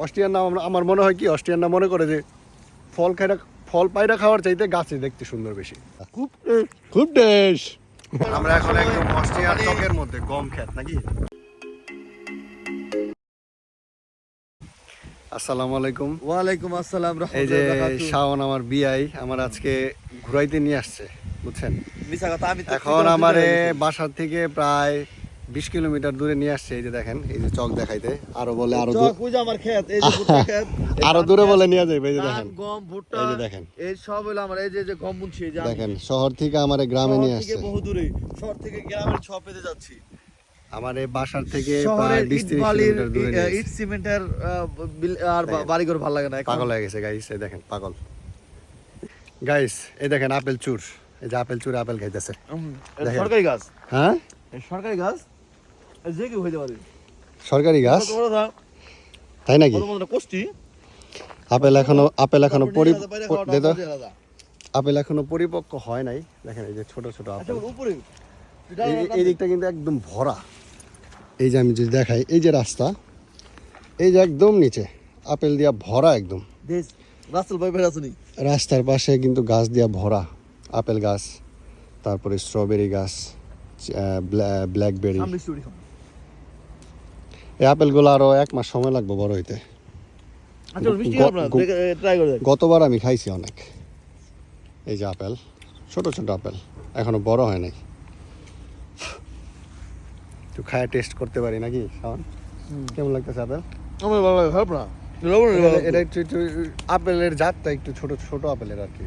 অস্ট্রিয়ার নাম আমরা- আমার মনে হয় কি অস্ট্রিয়ার নাম মনে করে যে ফল খাইরা ফল পায়রা খাওয়ার চাইতে গাছে দেখতে সুন্দর বেশি। খুব খুব দেশ আমরা এখন একদম অস্ট্রিয়ার চকের মধ্যে গম খেত নাকি? আসসালামু আলাইকুম। ওয়ালাইকুম আসসালাম এই যে। শাওন আমার বিআই আমার আজকে ঘুরাইতে নিয়ে আসছে বুঝছেন? এখন আমারে বাসার থেকে প্রায় বিশ কিলোমিটার দূরে নিয়ে আসছে এই যে দেখেন এই যে চক দেখাইতে। আরও বলে আরও আমার এই যে আরও দূরে বলে নিয়ে যাবে এই যে দেখেন। গম ভুট্টা এই যে দেখেন। এই সব হলো আমার এই যে যে গম বুনছি এই যে দেখেন শহর থেকে আমার গ্রামে নিয়ে আসছে। বহু দূরে শহর থেকে গ্রামের পেতে যাচ্ছি। আমার এই বাসার থেকে প্রায় ইট তিরিশ বালির কিলোমিটার দূরে ইট সিমেন্টের আর বাড়িঘর ভালো লাগে না পাগল হয়ে গেছে গাইস এই দেখেন পাগল। গাইস এই দেখেন আপেল চুর। এই যে আপেল চুর আপেল খাইতেছে। সরকারি গাছ? হ্যাঁ? সরকারি গাছ? যে কেউ হইতে পারে। সরকারি গাছ? তাই নাকি? কোষ্টি আপেল এখনও আপেল এখনও পরি। আপেল এখনও পরিপক্ক হয় নাই। দেখেন এই যে ছোট ছোট আচ্ছা, আপেল। এই দিকটা কিন্তু একদম ভরা। এই যে আমি যদি দেখাই এই যে রাস্তা এই যে একদম নিচে আপেল দিয়া ভরা একদম। রাস্তার পাশে কিন্তু গাছ দিয়া ভরা। আপেল গাছ তারপরে স্ট্রবেরি গাছ ব্ল্যাকবেরি এই আপেলগুলো আরও এক মাস সময় লাগবে বড় হইতে। আচ্ছা গতবার আমি খাইছি অনেক। এই যে আপেল ছোট ছোট আপেল এখনও বড় হয় নাই। একটু খায় টেস্ট করতে পারি নাকি শাওন? কেমন লাগতেছে আপেল? আমার ভালো লাগে খারাপ না। এটা- একটু একটু আপেলের জাতটা একটু ছোট ছোট আপেলের আর কি।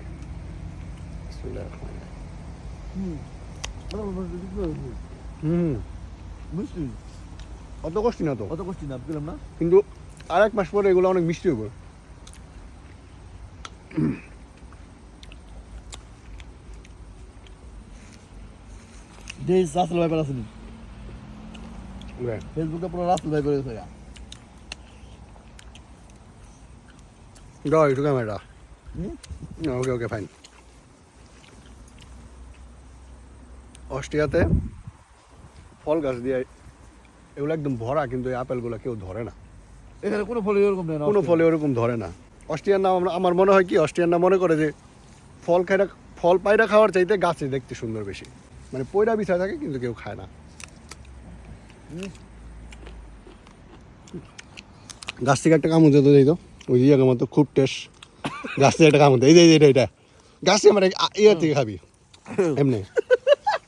হুম। অত কষ্টি না তো। অত কষ্টি না পেলাম না। কিন্তু আর এক মাস পরে এগুলো অনেক মিষ্টি হবে। দেশ রাসেল ভাই বের ফেসবুকে পুরো রাসেল ভাই বের গেছে দাও একটু ক্যামেরা হুম? ওকে ওকে ফাইন অস্ট্রিয়াতে ফল গাছ দিয়ে এগুলো একদম ভরা কিন্তু এই আপেলগুলো কেউ ধরে না। এখানে কোনো ফল এরকম নেই কোনো ফলে ওরকম ধরে না। অস্ট্রিয়ান নাম আমার মনে হয় কি অস্ট্রিয়ার নাম মনে করে যে ফল খাইরা ফল পায়রা খাওয়ার চাইতে গাছে দেখতে সুন্দর বেশি। মানে পয়রা বিছায় থাকে কিন্তু কেউ খায় না। গাছ থেকে একটা কামড় দিতে দিত ওই যে আমার তো খুব টেস্ট গাছ থেকে একটা কামড় এই যে এটা এটা। গাছ থেকে মানে ইয়ে থেকে খাবি। এমনি।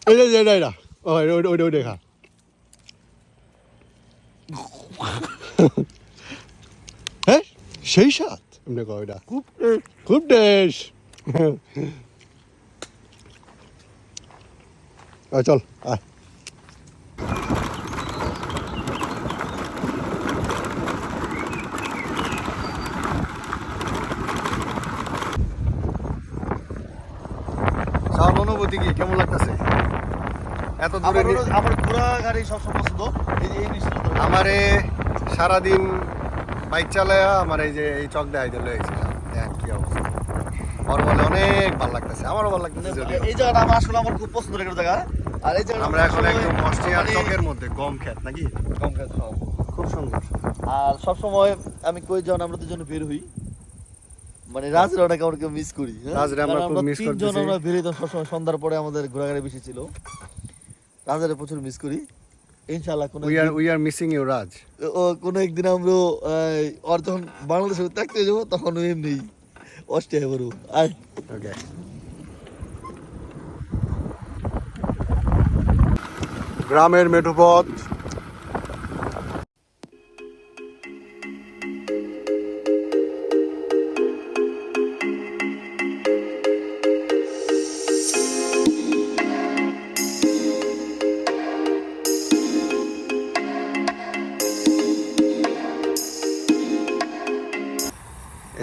এই যে এটা এটা ওইটা ওইটা ওইটা খা। হ্যাঁ সেই সাত এমনি কয় ওইটা খুব খুব চল আয়। শাওন অনুভূতি কি? কেমন লাগতেছে? এত দূরে আমার ঘোড়া গাড়ি সবসময় পছন্দ এই মিষ্টি আমারে সারাদিন বাইক চালায়া আমার এই যে এই চক দিল দেখেন কি অবস্থা। আমার বলে অনেক ভালো লাগতেছে আমারও ভালো লাগতেছে যদিও। এই জায়গাটা আমার আসলে আমার খুব পছন্দের একটা জায়গা। আর এই আমরা এখন একদম অস্ট্রিয়ার মানে চকের মধ্যে গম খেত নাকি? কম খেতে খাও। খুব সুন্দর। আর সবসময় আমি কই যখন আমরা দুজন বের হই। মানে রাজের ওটাকে আমরা কেউ মিস করি হ্যাঁ? রাজরে আমরা খুব miss তিনজন আমরা সবসময় সন্ধ্যার পরে আমাদের ঘোরাঘুরি বেশি ছিল। রাজারে প্রচুর মিস করি। ইনশাআল্লাহ কোনো we are we are missing you Raj ও কোনো একদিন আমরা ওর যখন বাংলাদেশে থাকতে যাব তখন এমনি আয়। ওকে গ্রামের মেঠোপথ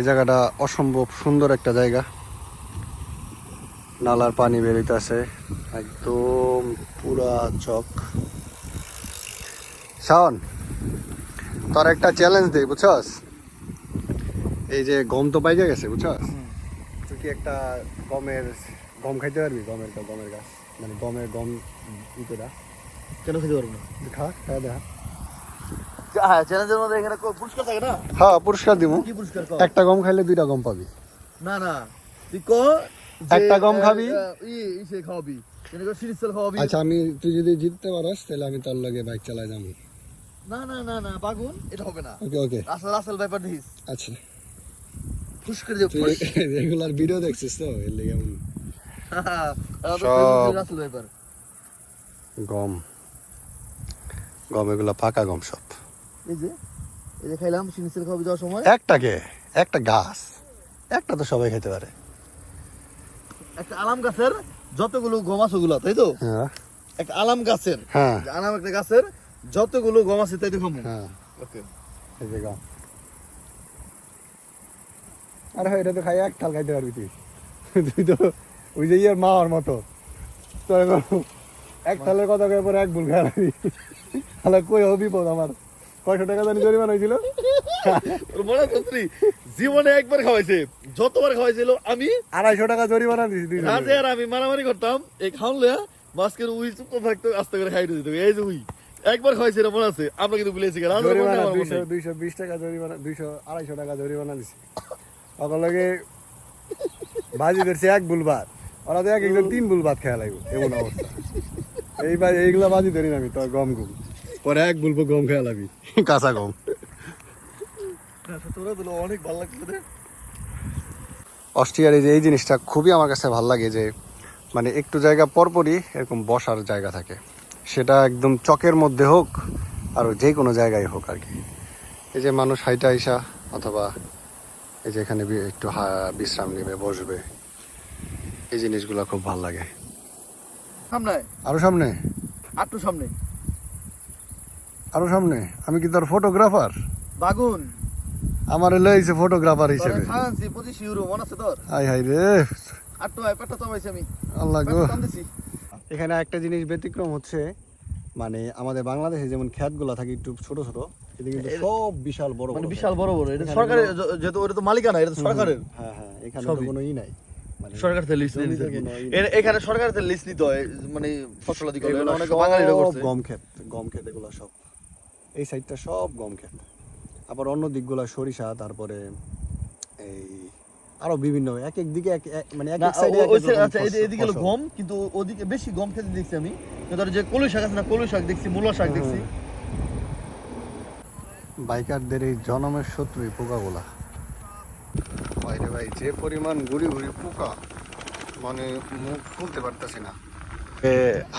এই জায়গাটা অসম্ভব সুন্দর একটা জায়গা। নালার পানি বেরিতেছে একদম পুরা চক। শাওন তোর একটা চ্যালেঞ্জ দিই বুঝছস? এই যে গম তো পাইকে গেছে বুঝছস? তুই কি একটা গমের গম খাইতে পারবি? গমের গমের গাছ। মানে গমের গম ইতেটা কেন খেতে পারব না? খা খা দেখা। হ্যাঁ চ্যালেঞ্জের মধ্যে এখানে কো- পুরস্কার থাকে না? হ্যাঁ পুরস্কার দিব। কি পুরস্কার একটা গম খাইলে দুইটা গম পাবি। না না। তুই কো একটা গম খাবি? ই সিরিজ খাওয়াবি। আচ্ছা আমি তুই যদি জিততে পারস তাহলে আমি তোর লগে বাইক চালাই যাব। না না না না বাগুন এটা হবে না। ওকে ওকে আসল আসল ব্যাপার দিস আচ্ছা। ফুস করে দিও রেগুলার ভিডিও দেখছিস তো এর লেগে গম। গম এগুলো পাকা গম সব। এই যে এই যে খাইলাম সিরিজ খাওয়াবি যাওয়ার সময়। একটাকে একটা গাছ। একটা তো সবাই খেতে পারে। একটা আলাম গাছের যতগুলো তাই তো? হ্যাঁ। একটা আলাম গাছের হ্যাঁ। আলাম একটা গাছের যতগুলো গম আছে তাই তো খামু হ্যাঁ। ওকে। এই যে গম। আরে হয় এটা তো খাই এক থাল খাইতে পারবি তুই। তুই তো ওই যে ইয়ের মার মতো। তো এক থালের কথা কয়ে পরে এক ভুল খাওয়াবি তাহলে কই হবি বিপদ আমার? কয়শো টাকা জানি জরিমানা হয়েছিল। মনে আছে জীবনে একবার খাওয়াইছে। যতবার খাওয়াইছিল আমি আড়াইশো টাকা জরিমানা রাজে আর আমি মারামারি করতাম এই খাওয়ালে মাস্কের উই চুপ থাকতো আস্তে করে খাই দিত এই যে উই একবার খাওয়াইছে এটা মনে আছে? আমরা কিন্তু ভুলেছি দুইশো বিশ টাকা জরিমানা দুইশো আড়াইশো টাকা জরিমানা দিছি। সকলকে ভাজি ধরছে এক বুল ভাত। ওরা তো এক একজন তিন বুল ভাত খেয়া লাগবে এমন অবস্থা। এই বা এইগুলা বাজি ধরি না আমি তোর গম গম পরে এক বুলবো গম খেয়া লাগবি কাঁচা গম। অনেক ভালো লাগছে অস্ট্রিয়ার এই যে এই জিনিসটা খুবই আমার কাছে ভালো লাগে যে মানে একটু জায়গা পরপরই এরকম বসার জায়গা থাকে। সেটা একদম চকের মধ্যে হোক আর যে কোনো জায়গায় হোক আর কি। এই যে মানুষ হাইটা আইসা অথবা এই যে এখানে একটু হা- বিশ্রাম নেবে বসবে এই জিনিসগুলো খুব ভালো লাগে। সামনে। আরও সামনে? আটটু সামনে। আরও সামনে আমি কি তোর ফটোগ্রাফার বাগুন। আমার লইছে ফটোগ্রাফার হিসেবে। খাওয়ানছি পঁচিশ ইউরো মনে আছে তোর? হাই হাই রে। আটটু আমি। আল্লাহ গো। এখানে একটা জিনিস ব্যতিক্রম হচ্ছে মানে আমাদের বাংলাদেশে যেমন খ্যাতগুলো থাকে একটু ছোট ছোট এটা কিন্তু সব বিশাল বড় মানে বিশাল বড় বড় এটা সরকারের যেহেতু ওটা তো মালিকানা এটা তো সরকারের। হ্যাঁ হ্যাঁ এখানে তো কোনো ই নাই। মানে সরকার থেকে লিস্ট নিতে এখানে সরকার থেকে লিস্ট নিতে হয় মানে ফসলাদি করে অনেক বাঙালিরা করছে। গম ক্ষেত গম ক্ষেত এগুলো সব। এই সাইডটা সব গম ক্ষেত। আবার অন্য দিকগুলো সরিষা তারপরে এই আরও বিভিন্ন এক এক দিকে এক মানে এক এক সাইডে আচ্ছা এদিকে হলো গম কিন্তু ওদিকে বেশি গম খেতে দেখছি আমি। কিন্তু যে কলই শাক আছে না কলই শাক দেখছি মূলা শাক দেখছি। বাইকারদের এই জনমের শত্রু এই পোকাগুলা। বাইরে ভাই যে পরিমাণ ঘুরি ঘুরি পোকা মানে মুখ খুলতে পারতেছি না।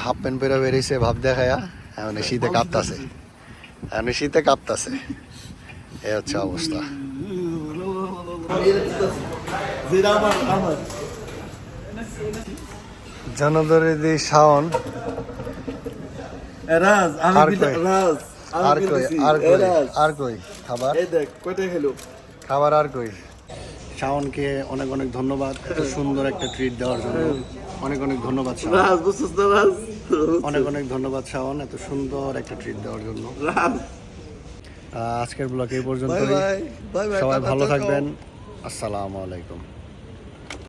হাফ প্যান্ট পরে বেরিয়েছে ভাব দেখায়া এখন শীতে কাঁপতাছে। এই শীতে কাঁপতাছে। এ হচ্ছে অবস্থা। যেটা আমার আমার জনদরে দি শাওন রাজ আমি আর কই? রাজ আমি আর কই? আর কই? আর কই? খাবার? এই দেখ কয়টা খেলো? খাবার আর কই? শাওনকে অনেক অনেক ধন্যবাদ। এত সুন্দর একটা ট্রিট দেওয়ার জন্য। অনেক অনেক ধন্যবাদ রাজ বুঝছিস না রাজ। অনেক অনেক ধন্যবাদ শাওন এত সুন্দর একটা ট্রিট দেওয়ার জন্য। আজকের ব্লগ এই পর্যন্ত বাই বাই বাই সবাই ভালো থাকবেন। আসসালামু আলাইকুম।